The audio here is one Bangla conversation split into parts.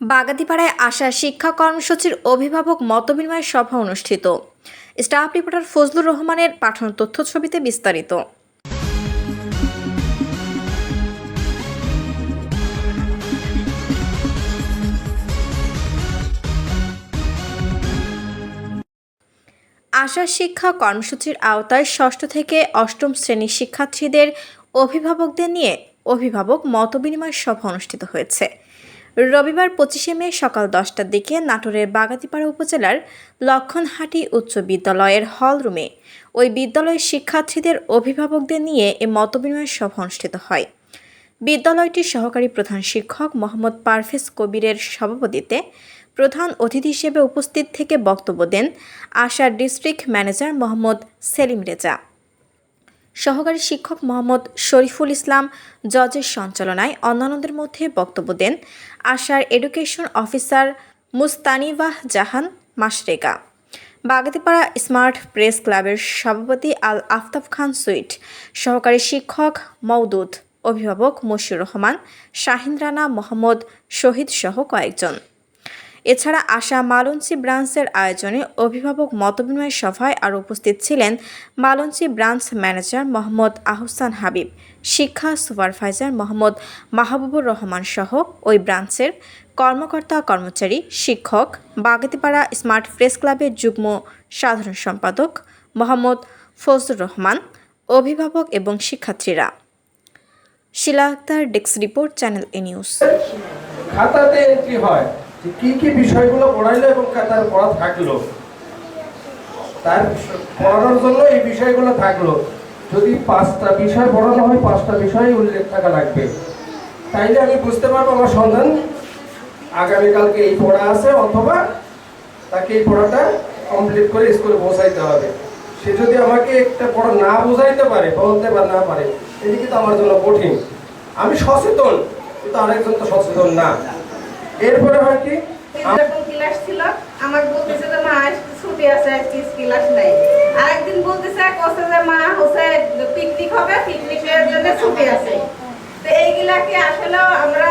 বাগাতিপাড়ায় আসা শিক্ষা কর্মসূচির অভিভাবক মতবিনিময় সভা অনুষ্ঠিত। স্টাফ রিপোর্টার ফজলুর রহমানের পাঠানো তথ্য ছবিতে বিস্তারিত। আশা শিক্ষা কর্মসূচির আওতায় ষষ্ঠ থেকে অষ্টম শ্রেণির শিক্ষার্থীদের অভিভাবকদের নিয়ে অভিভাবক মতবিনিময় সভা অনুষ্ঠিত হয়েছে। রবিবার পঁচিশে মে সকাল দশটার দিকে নাটোরের বাগাতিপাড়া উপজেলার লক্ষণহাটি উচ্চ বিদ্যালয়ের হলরুমে ওই বিদ্যালয়ের শিক্ষার্থীদের অভিভাবকদের নিয়ে এ মতবিনিময় সভা অনুষ্ঠিত হয়। বিদ্যালয়টির সহকারী প্রধান শিক্ষক মোহাম্মদ পারভেজ কবিরের সভাপতিত্বে প্রধান অতিথি হিসেবে উপস্থিত থেকে বক্তব্য দেন আশার ডিস্ট্রিক্ট ম্যানেজার মোহাম্মদ সেলিম রেজা। সহকারী শিক্ষক মোহাম্মদ শরীফুল ইসলাম জজের সঞ্চালনায় অন্যান্যদের মধ্যে বক্তব্য দেন আশার এডুকেশন অফিসার মুস্তানিবাহ জাহান মাসরেগা বাগাতিপাড়া স্মার্ট প্রেস ক্লাবের সভাপতি আল আফতাব খান সুইট, সহকারী শিক্ষক মওদুদ, অভিভাবক মশিউর রহমান, শাহিন রানা মোহাম্মদ শহীদ সহ কয়েকজন। এছাড়া আশা মালঞ্চি ব্রাঞ্চের আয়োজনে অভিভাবক মতবিনিময় সভায় আর উপস্থিত ছিলেন মালঞ্চি ব্রাঞ্চ ম্যানেজার মোহাম্মদ আহসান হাবিব, শিক্ষা সুপারভাইজার মোহাম্মদ মাহবুবুর রহমান সহ ওই ব্রাঞ্চের কর্মকর্তা কর্মচারী, শিক্ষক, বাগতিপাড়া স্মার্ট প্রেস ক্লাবের যুগ্ম সাধারণ সম্পাদক মোহাম্মদ ফজলুর রহমান, অভিভাবক এবং শিক্ষার্থীরা। Shila Akter desk report, Channel A News. খাতাতে এন্ট্রি হয়। যে কি কি বিষয়গুলো পড়াইলো এবং তার পড়া থাকল। তার পড়ানোর জন্য এই বিষয়গুলো থাকল। যদি পাঁচটা বিষয় পড়ানো হয়, পাঁচটা বিষয় উল্লেখ থাকা লাগবে। তাইলে আমি বুঝতে পারব আমার সন্ধান। আগামীকালকে এই পড়া আছে, অথবা তাকে এই পড়াটা কমপ্লিট করে স্কুলে পৌঁছাইতে হবে। সে যদি আমাকে একটা পড়া না বোঝাইতে পারে, বলতে বা না পারে, এটি কিন্তু আমার জন্য কঠিন। আমি সচেতন, কিন্তু আরেকজন তো সচেতন না। এরপরে হয় কি? এরকম ক্লাস ছিল আমাকে বলতেছে যে মা ছুটি আছে আজকে ক্লাস নাই। আরেকদিন বলতেছে কষ্ট যে মা হচ্ছে পিকনিক হবে পিকনিকের জন্য ছুটি আছে। তো এইগুলা কি আসলে আমরা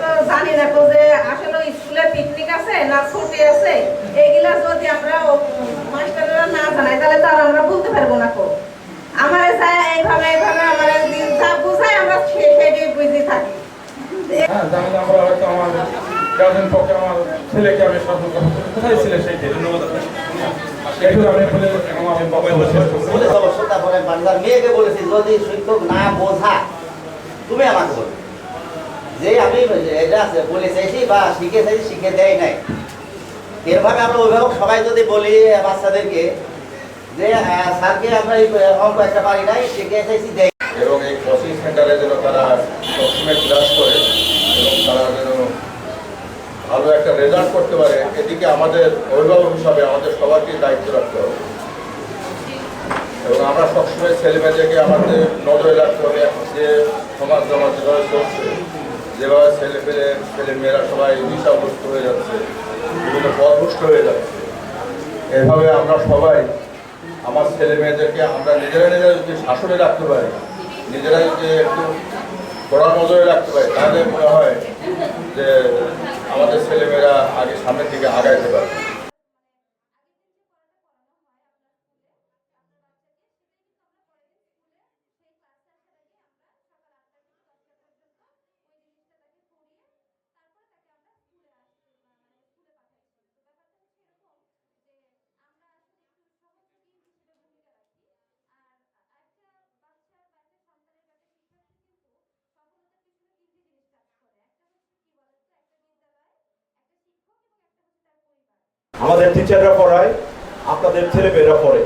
তো জানি না যে আসলে স্কুলে পিকনিক আছে না ছুটি আছে? এইগুলা যদি আমরা মাস্টাররা না জানাই তাহলে তো আর আমরা বলতে পারব না কো। আমার চাই এইভাবে এইভাবে আমার যা বুঝাই আমরা সে- সেটাই বুঝে থাকি। হ্যাঁ আমরা হয়তো আমার গার্জেন পক্ষে আমার ছেলেকে আমি শাসন করব। কোথায় ছিলে সেইটি? ধন্যবাদ তারপরে বাংলার মেয়েকে বলেছি যদি শিক্ষক না বোঝা তুমি আমাকে যে আমি এটা আছে বলে চাইছি বা শিখে চাইছি শিখে দেয় নাই। এরভাবে আমরা অভিভাবক সবাই যদি বলি বাচ্চাদেরকে যে স্যারকে আমরা এই অঙ্ক একটা পারি নাই শিখে চাইছি দেয় এবং এই কোচিং সেন্টারে যেন তারা সবসময় ক্লাস করে এবং তারা যেন ভালো একটা রেজাল্ট করতে পারে, এদিকে আমাদের অভিভাবক হিসাবে আমাদের সবাইকে দায়িত্ব রাখতে হবে। এবং আমরা সবসময় ছেলেমেয়েদেরকে আমাদের নজরে রাখতে হবে, যে সমাজ জমা যেভাবে চলছে, যেভাবে ছেলে পেলে, ছেলে মেয়েরা সবাই নেশাগ্রস্ত হয়ে যাচ্ছে, বিভিন্ন পথভুষ্ট হয়ে যাচ্ছে। এভাবে আমরা সবাই আমার ছেলে মেয়েদেরকে আমরা নিজেরা নিজেরা যদি শাসনে রাখতে পারি, নিজেরা যদি একটু কড়া নজরে রাখতে পারি, তাহলে মনে হয় যে আমাদের ছেলেমেয়েরা আগে সামনের দিকে আগাইতে পারবে। আমাদের টিচাররা পড়ায়, আপনাদের ছেলেমেয়েরা পড়ে।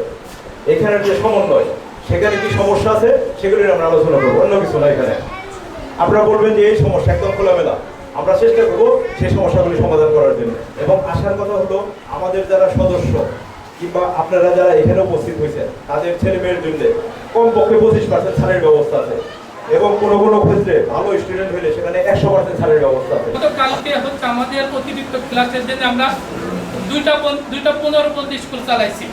এখানে যে সমন্বয়, সেখানে কি সমস্যা আছে, সেগুলি আমরা আলোচনা করব, অন্য কিছু না এখানে। আপনারা বলবেন যে এই সমস্যা একদম খোলামেলা। আমরা চেষ্টা করব সেই সমস্যাগুলি সমাধান করার জন্য। এবং আসার কথা হলো, আমাদের যারা সদস্য, কিংবা আপনারা যারা এখানে উপস্থিত হয়েছেন, তাদের ছেলে মেয়ের জন্য কমপক্ষে পঁচিশ পার্সেন্ট ছাড়ের ব্যবস্থা আছে। এবং কোনো কোনো ক্ষেত্রে ভালো স্টুডেন্ট হলে সেখানে একশো পার্সেন্ট ছাড়ের ব্যবস্থা আছে। গতকালকে হচ্ছে আমাদের অতিরিক্ত ক্লাসের জন্য আমরা দুইটা দুইটা পনেরো পর্যন্ত স্কুল চালাইছি।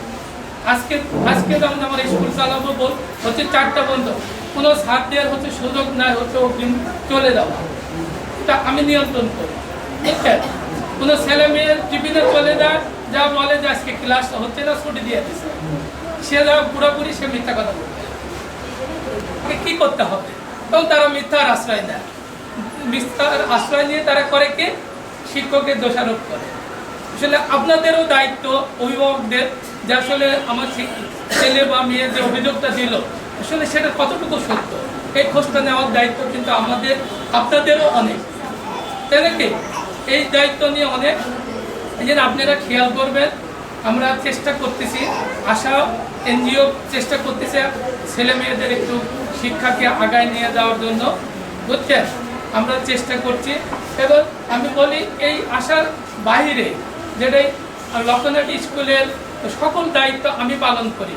আজকে আজকে যেমন আমরা স্কুল চালাবো বল, হচ্ছে চারটা বন্ধ। কোনো ছাত্রের হচ্ছে সুযোগ নাই, হচ্ছে অগ্রিম চলে যাওয়া। এটা আমি নিয়ন্ত্রণ করি। বুঝছেন? কোনো ছেলে মেয়ে টিফিনে চলে যায়, যা বলে যে আজকে ক্লাস হচ্ছে না, ছুটি দিয়ে দিচ্ছে সে যা পুরোপুরি সে মিথ্যা কথা তাকে কি করতে হবে? তখন তারা মিথ্যার আশ্রয় দেয় মিথ্যার আশ্রয় নিয়ে তারা করে কি? শিক্ষকের দোষারোপ করে। আসলে আপনাদেরও দায়িত্ব অভিভাবকদের যে আসলে আমার ছেলে বা মেয়ে যে অভিযোগটা দিল, আসলে সেটা কতটুকু সত্য? এই খোঁজটা নেওয়ার দায়িত্ব কিন্তু আমাদের, আপনাদেরও অনেক। তাই নাকি এই দায়িত্ব নিয়ে অনেক। এই আপনারা খেয়াল করবেন, আমরা চেষ্টা করতেছি, আশা, এনজিও চেষ্টা করতেছে ছেলে মেয়েদের একটু শিক্ষাকে আগায় নিয়ে যাওয়ার জন্য। বুঝছেন? আমরা চেষ্টা করছি। এবং আমি বলি, এই আশার বাইরে যেটাই লক্ষণাট স্কুলের সকল দায়িত্ব আমি পালন করি।